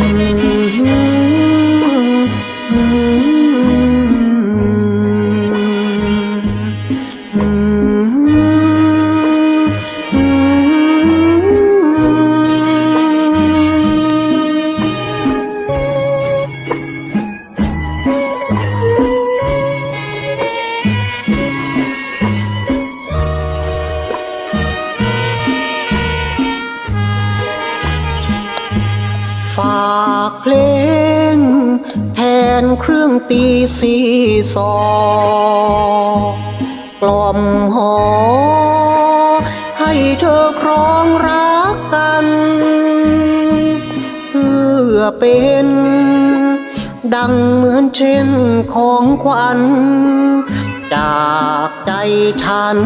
Mm-hmm. ากเพลงแทนเครื่องตีซีซอกล่อมหอ ให้เธอครองรักกัน เพื่อเป็น ดังเหมือนเช่นของขวัญ จากใจฉัน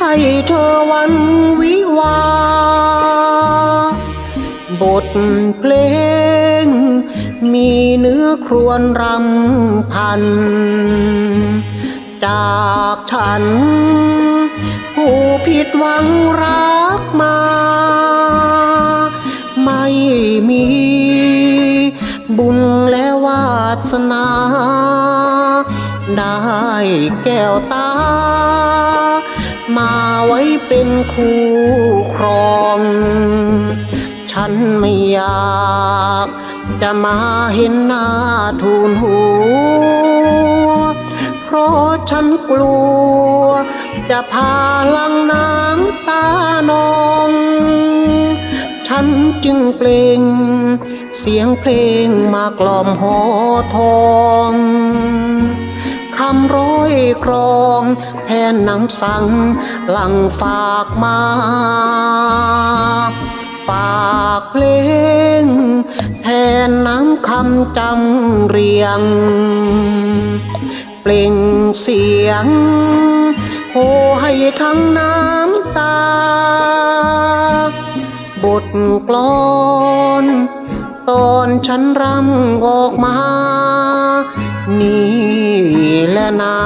ให้เธอวันวิวา บทเพลง มีเนื้อครวญรำพัน จากฉัน ผู้ผิดหวังรักมา ไม่มี บุญและวาสนา ได้แก้วตา มาไว้เป็นคู่ครองันไม่อยาก จะมาเห็นหน้าทูลหัว เพราะฉันกลัว จะพาลังน้ำตานอง ฉันจึงเปล่ง เสียงเพลงมากล่อมหอทองคำร้อยครองแทนน้ำสังหลังฝากมา ฝากเพลง แทนน้ำคำจำเรียง เปล่งเสียงโหให้ทั้งน้ำตา บทกลอนตอนฉันรำออกมา นี่แหละนะ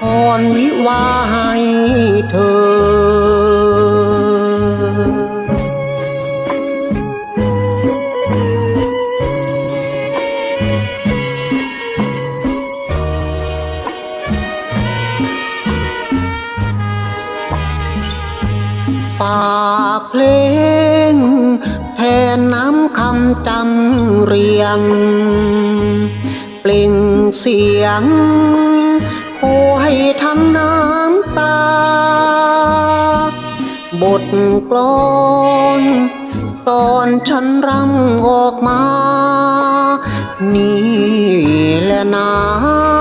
พรวิวาให้ ฝากเพลงแทนน้ำคำจำเรียง เปล่งเสียงโอให้ทั้งน้ำตา บทกลอนตอนฉันรำออกมา นี่แหละนะ